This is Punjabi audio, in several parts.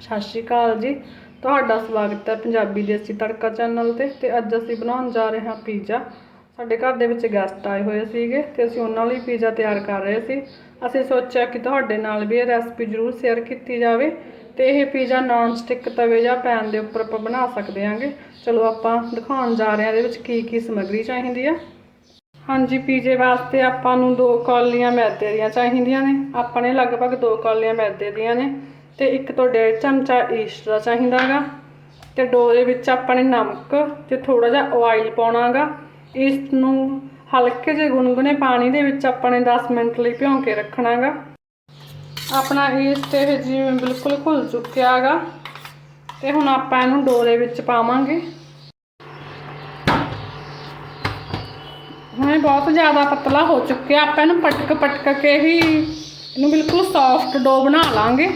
ਸਤਿ ਸ਼੍ਰੀ ਅਕਾਲ ਜੀ। ਤੁਹਾਡਾ ਸਵਾਗਤ ਹੈ ਪੰਜਾਬੀ ਦੇਸੀ ਤੜਕਾ ਚੈਨਲ ਤੇ ਤੇ ਅੱਜ ਅਸੀਂ ਬਣਾਉਣ ਜਾ ਰਹੇ ਹਾਂ ਪੀਜ਼ਾ। ਸਾਡੇ ਘਰ ਦੇ ਵਿੱਚ ਗੈਸਟ ਆਏ ਹੋਏ ਸੀਗੇ ਤੇ ਅਸੀਂ ਉਹਨਾਂ ਲਈ ਪੀਜ਼ਾ ਤਿਆਰ ਕਰ ਰਹੇ ਸੀ। ਅਸੀਂ ਸੋਚਿਆ ਕਿ ਤੁਹਾਡੇ ਨਾਲ ਵੀ ਇਹ ਰੈਸਪੀ ਜ਼ਰੂਰ ਸ਼ੇਅਰ ਕੀਤੀ ਜਾਵੇ ਤੇ ਇਹ ਪੀਜ਼ਾ ਨਾਨ ਸਟਿਕ ਤਵੇ ਜਾਂ ਪੈਨ ਦੇ ਉੱਪਰ ਆਪਾਂ ਬਣਾ ਸਕਦੇ ਹਾਂਗੇ। ਚਲੋ ਆਪਾਂ ਦਿਖਾਉਣ ਜਾ ਰਹੇ ਹਾਂ ਇਹਦੇ ਵਿੱਚ ਕੀ ਕੀ ਸਮੱਗਰੀ ਚਾਹੀਦੀ ਹੈ ਹਾਂਜੀ, ਪੀਜ਼ੇ ਵਾਸਤੇ ਆਪਾਂ ਨੂੰ ਦੋ ਕੌਲੀਆਂ ਮੈਦੇ ਦੀਆਂ ਚਾਹੀਦੀਆਂ ਨੇ। ਆਪਾਂ ਨੇ ਲਗਭਗ ਦੋ ਕੌਲੀਆਂ ਮੈਦੇ ਦੀਆਂ ਨੇ। ਤੇ ਇੱਕ ਤੋਂ ਡੇਢ ਚਮਚਾ ਈਸਟ ਦਾ ਚਾਹੀਦਾਗਾ। ਤੇ ਡੋ ਦੇ ਵਿੱਚ ਆਪਾਂ ਨੇ ਨਮਕ ਤੇ ਥੋੜਾ ਜਿਹਾ ਆਇਲ ਪਾਉਣਾਗਾ। ਇਸ ਨੂੰ ਹਲਕੇ ਜਿਹੇ ਗੁਨਗੁਨੇ ਪਾਣੀ ਦੇ ਵਿੱਚ ਆਪਾਂ ਨੇ 10 ਮਿੰਟ ਲਈ ਭਿਉਂ ਕੇ ਰੱਖਣਾਗਾ। ਆਪਣਾ ਈਸਟ ਇਹ ਜਿਵੇਂ ਬਿਲਕੁਲ ਘੁਲ ਚੁੱਕਿਆਗਾ। ਤੇ ਹੁਣ ਆਪਾਂ ਇਹਨੂੰ ਡੋ ਦੇ ਵਿੱਚ ਪਾਵਾਂਗੇ। ਹੁਣ ਇਹ ਬਹੁਤ ਜ਼ਿਆਦਾ ਪਤਲਾ ਹੋ ਚੁੱਕਿਆ। ਆਪਾਂ ਇਹਨੂੰ ਪਟਕ ਪਟਕ ਕੇ ਹੀ ਇਹਨੂੰ ਬਿਲਕੁਲ ਸੌਫਟ ਡੋ ਬਣਾ ਲਾਂਗੇ।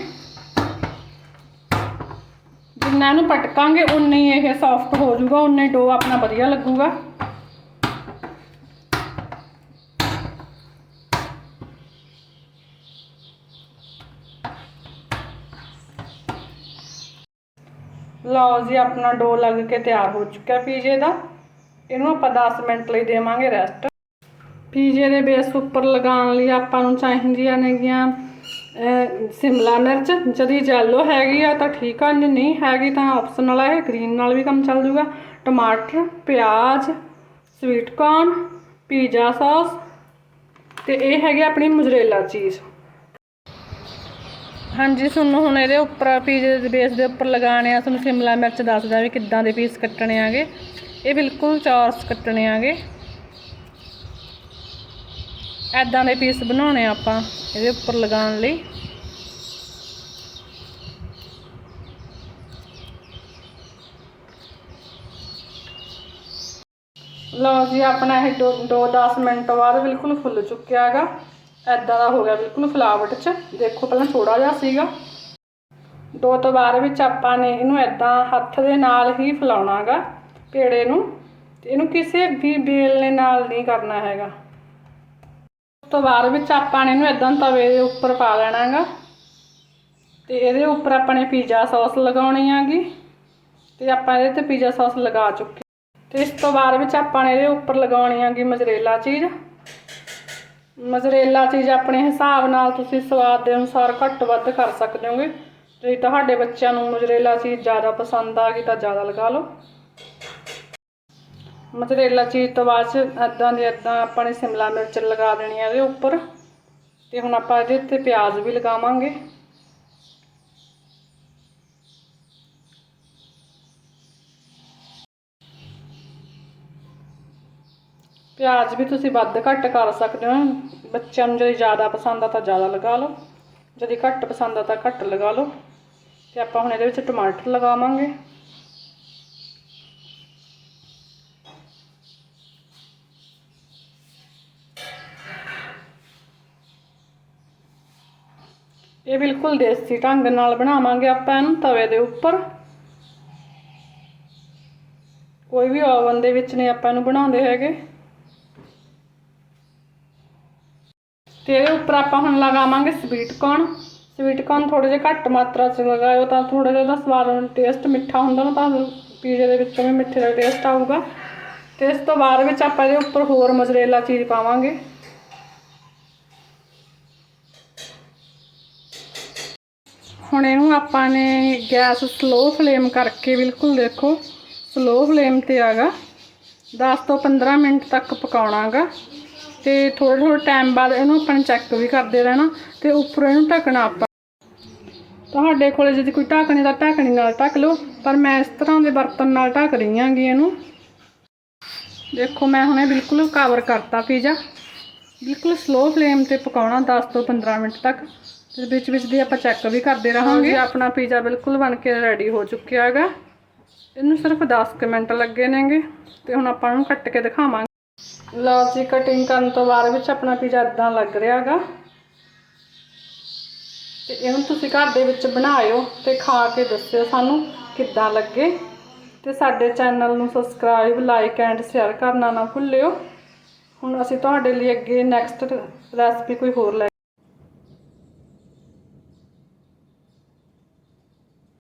ਜਿੰਨਾ ਇਹਨੂੰ ਪਟਕਾਂਗੇ ਉਨਾ ਇਹ ਸੌਫਟ ਹੋ ਜਾਊਗਾ ਉਨਾ ਡੋ ਆਪਣਾ ਵਧੀਆ ਲੱਗੂਗਾ। ਲਓ ਜੀ, ਆਪਣਾ ਡੋ ਲੱਗ ਕੇ ਤਿਆਰ ਹੋ ਚੁੱਕਿਆ ਪੀਜ਼ੇ ਦਾ। ਇਹਨੂੰ ਆਪਾਂ 10 ਮਿੰਟ ਲਈ ਦੇਵਾਂਗੇ ਰੈਸਟ ਪੀਜ਼ੇ ਦੇ ਬੇਸ ਉੱਪਰ ਲਗਾਉਣ ਲਈ ਆਪਾਂ ਨੂੰ ਚਾਹੀਦੀਆਂ ਨੇਗੀਆਂ ਸਿਮਲਾ ਮਿਰਚ ਜਦੀ ਜੈਲੋ ਹੈਗੀ ਆ ਤਾਂ ਠੀਕ ਆ, ਜੇ ਨਹੀਂ ਹੈਗੀ ਤਾਂ ਆਪਸ਼ਨਲ ਆ ਇਹ ਗ੍ਰੀਨ ਨਾਲ ਵੀ ਕੰਮ ਚੱਲ ਜੂਗਾ। ਟਮਾਟਰ, ਪਿਆਜ਼ ਸਵੀਟ ਕਾਰਨ ਪੀਜ਼ਾ ਸੌਸ ਤੇ ਇਹ ਹੈਗੀ ਆਪਣੀ ਮੋਜ਼ਰੇਲਾ ਚੀਜ਼ ਹਾਂਜੀ, ਤੁਹਾਨੂੰ ਹੁਣ ਇਹਦੇ ਉੱਪਰ ਪੀਜ਼ੇ ਦੇ ਬੇਸ ਦੇ ਉੱਪਰ ਲਗਾਣੇ ਆ। ਤੁਹਾਨੂੰ ਸ਼ਿਮਲਾ ਮਿਰਚ ਦੱਸਦਾ ਵੀ ਕਿੱਦਾਂ ਦੇ ਪੀਸ ਕੱਟਣੇ ਆਗੇ। ਇਹ ਬਿਲਕੁਲ ਚੌਰਸ ਕੱਟਣੇ ਆਗੇ। ਐਦਾਂ ਦੇ ਪੀਸ ਬਣਾਉਣੇ ਆਪਾਂ, ਇਹਦੇ ਉੱਪਰ ਲਗਾਉਣ ਲਈ। ਲਓ ਜੀ, ਆਪਣਾ ਇਹ ਦੋ ਦੋ 10 ਮਿੰਟ ਬਾਅਦ ਬਿਲਕੁਲ ਫੁੱਲ ਚੁੱਕਿਆ ਹੈਗਾ। ਐਦਾਂ ਦਾ ਹੋ ਗਿਆ ਬਿਲਕੁਲ ਫਲਾਵਟ ਚ। ਦੇਖੋ ਪਹਿਲਾਂ ਥੋੜਾ ਜਿਹਾ ਸੀਗਾ। ਦੋ ਤੋਂ ਬਾਅਦ ਵਿੱਚ ਆਪਾਂ ਨੇ ਇਹਨੂੰ ਐਦਾਂ ਹੱਥ ਦੇ ਨਾਲ ਹੀ ਫਲਾਉਣਾਗਾ ਪੇੜੇ ਨੂੰ। ਇਹਨੂੰ ਕਿਸੇ ਵੀ ਬੇਲਣੇ ਨਾਲ ਨਹੀਂ ਕਰਨਾ ਹੈਗਾ। ਤੋਂ ਬਾਅਦ ਵਿੱਚ ਆਪਾਂ ਨੇ ਇਹਨੂੰ ਐਦਾਂ ਤਵੇ ਦੇ ਉੱਪਰ ਪਾ ਲੈਣਾਗਾ। ਤੇ ਇਹਦੇ ਉੱਪਰ ਆਪਾਂ ਨੇ ਪੀਜ਼ਾ ਸੌਸ ਲਗਾਉਣੀ ਆਗੀ। ਤੇ ਆਪਾਂ ਇਹਦੇ ਤੇ ਪੀਜ਼ਾ ਸੌਸ ਲਗਾ ਚੁੱਕੇ ਤੇ ਇਸ ਤੋਂ ਬਾਅਦ ਵਿੱਚ ਆਪਾਂ ਨੇ ਇਹਦੇ ਉੱਪਰ ਲਗਾਉਣੀ ਆਗੀ ਮਜਰੇਲਾ ਚੀਜ਼। ਮਜਰੇਲਾ ਚੀਜ਼ ਆਪਣੇ ਹਿਸਾਬ ਨਾਲ ਤੁਸੀਂ ਸਵਾਦ ਦੇ ਅਨੁਸਾਰ ਘੱਟ ਵੱਧ ਕਰ ਸਕਦੇ ਹੋਗੇ। ਜੇ ਤੁਹਾਡੇ ਬੱਚਿਆਂ ਨੂੰ ਮਜਰੇਲਾ ਚੀਜ਼ ਜ਼ਿਆਦਾ ਪਸੰਦ ਆ ਗਈ ਤਾਂ ਜ਼ਿਆਦਾ ਲਗਾ ਲਓ। ਮੋਜ਼ਰੇਲਾ ਚੀਜ਼ ਤੋਂ ਬਾਅਦ ਚ ਇਦਾਂ ਦੀ ਇਦਾਂ ਆਪਾਂ ਨੇ ਸ਼ਿਮਲਾ ਮਿਰਚ ਲਗਾ ਦੇਣੀ ਹੈ ਇਹਦੇ ਉੱਪਰ। ਤੇ ਹੁਣ ਆਪਾਂ ਇਹਦੇ ਉੱਤੇ ਪਿਆਜ਼ ਵੀ ਲਗਾਵਾਂਗੇ। ਪਿਆਜ਼ ਵੀ ਤੁਸੀਂ ਵੱਧ ਘੱਟ ਕਰ ਸਕਦੇ ਹੋ। ਬੱਚਿਆਂ ਨੂੰ ਜੇ ਜ਼ਿਆਦਾ ਪਸੰਦ ਆ ਤਾਂ ਜ਼ਿਆਦਾ ਲਗਾ ਲਓ। যদি ਘੱਟ ਪਸੰਦ ਆ ਤਾਂ ਘੱਟ ਲਗਾ ਲਓ। ਤੇ ਆਪਾਂ ਹੁਣ ਇਹਦੇ ਵਿੱਚ ਟਮਾਟਰ ਲਗਾਵਾਂਗੇ। ਇਹ ਬਿਲਕੁਲ ਦੇਸੀ ਢੰਗ ਨਾਲ ਬਣਾਵਾਂਗੇ ਆਪਾਂ ਇਹਨੂੰ ਤਵੇ ਦੇ ਉੱਪਰ। ਕੋਈ ਵੀ ਓਵਨ ਦੇ ਵਿੱਚ ਨਹੀਂ ਆਪਾਂ ਇਹਨੂੰ ਬਣਾਉਂਦੇ ਹੈਗੇ। ਤੇ ਇਹਦੇ ਉੱਪਰ ਆਪਾਂ ਹੁਣ ਲਗਾਵਾਂਗੇ ਸਵੀਟ ਕੌਰਨ ਸਵੀਟ ਕੌਰਨ ਥੋੜੇ ਜਿਹਾ ਘੱਟ ਮਾਤਰਾ 'ਚ ਲਗਾਇਓ ਤਾਂ ਥੋੜਾ ਜਿਹਾ ਦਾ ਸਵਾਦ ਟੇਸਟ ਮਿੱਠਾ ਹੁੰਦਾ ਨਾ ਤਾਂ ਪੀਜ਼ੇ ਦੇ ਵਿੱਚੋਂ ਵੀ ਮਿੱਠੇ ਦਾ ਟੇਸਟ ਆਊਗਾ। ਤੇ ਇਸ ਤੋਂ ਬਾਅਦ ਵਿੱਚ ਆਪਾਂ ਇਹਦੇ ਉੱਪਰ ਹੋਰ ਮੋਜ਼ਰੇਲਾ ਚੀਜ਼ ਪਾਵਾਂਗੇ। ਹੁਣ ਇਹਨੂੰ ਆਪਾਂ ਨੇ ਗੈਸ ਸਲੋ ਫਲੇਮ ਕਰਕੇ ਬਿਲਕੁਲ ਦੇਖੋ ਸਲੋ ਫਲੇਮ ਤੇ ਆਗਾ। 10 ਤੋਂ 15 ਮਿੰਟ ਤੱਕ ਪਕਾਉਣਾਗਾ। ਤੇ ਥੋੜੇ ਥੋੜੇ ਟਾਈਮ ਬਾਅਦ ਇਹਨੂੰ ਆਪਾਂ ਚੈੱਕ ਵੀ ਕਰਦੇ ਰਹਿਣਾ ਤੇ ਉੱਪਰ ਇਹਨੂੰ ਢੱਕਣਾ ਆਪਾਂ। ਤੁਹਾਡੇ ਕੋਲੇ ਜੇ ਕੋਈ ਢੱਕਣੀ ਤਾਂ ਢੱਕਣੀ ਨਾਲ ਢੱਕ ਲਓ, ਪਰ ਮੈਂ ਇਸ ਤਰ੍ਹਾਂ ਦੇ ਬਰਤਨ ਨਾਲ ਢੱਕ ਰਹੀ ਹਾਂਗੀ ਇਹਨੂੰ। ਦੇਖੋ, ਮੈਂ ਹੁਣੇ ਬਿਲਕੁਲ ਕਵਰ ਕਰਤਾ ਪੀਜ਼ਾ ਬਿਲਕੁਲ ਸਲੋ ਫਲੇਮ ਤੇ ਪਕਾਉਣਾ 10 ਤੋਂ 15 ਮਿੰਟ ਤੱਕ। ਤੇ ਵਿੱਚ ਵਿੱਚ ਦੀ ਆਪਾਂ ਚੈੱਕ ਵੀ ਕਰਦੇ ਰਹਾਂਗੇ। ਆਪਣਾ ਪੀਜ਼ਾ ਬਿਲਕੁਲ ਬਣ ਕੇ ਰੈਡੀ ਹੋ ਚੁੱਕਿਆ ਹੈਗਾ। ਇਹਨੂੰ ਸਿਰਫ 10 ਕੁ ਮਿੰਟ ਲੱਗੇ ਨੇਗੇ ਤੇ ਹੁਣ ਆਪਾਂ ਨੂੰ ਕੱਟ ਕੇ ਦਿਖਾਵਾਂਗੇ। ਲਓ ਜੀ ਕਟਿੰਗ ਕਰਨ ਤੋਂ ਬਾਅਦ ਵਿੱਚ ਆਪਣਾ ਪੀਜ਼ਾ ਇਦਾਂ ਲੱਗ ਰਿਹਾ ਹੈਗਾ। ਤੇ ਇਹਨੂੰ ਤੁਸੀਂ ਘਰ ਦੇ ਵਿੱਚ ਬਣਾਇਓ ਤੇ ਖਾ ਕੇ ਦੱਸਿਓ ਸਾਨੂੰ ਕਿੱਦਾਂ ਲੱਗੇ। ਤੇ ਸਾਡੇ ਚੈਨਲ ਨੂੰ ਸਬਸਕ੍ਰਾਈਬ ਲਾਈਕ ਐਂਡ ਸ਼ੇਅਰ ਕਰਨਾ ਨਾ ਭੁੱਲਿਓ। ਹੁਣ ਅਸੀਂ ਤੁਹਾਡੇ ਲਈ ਅੱਗੇ ਨੈਕਸਟ ਰੈਸਪੀ ਕੋਈ ਹੋਰ ਲੈ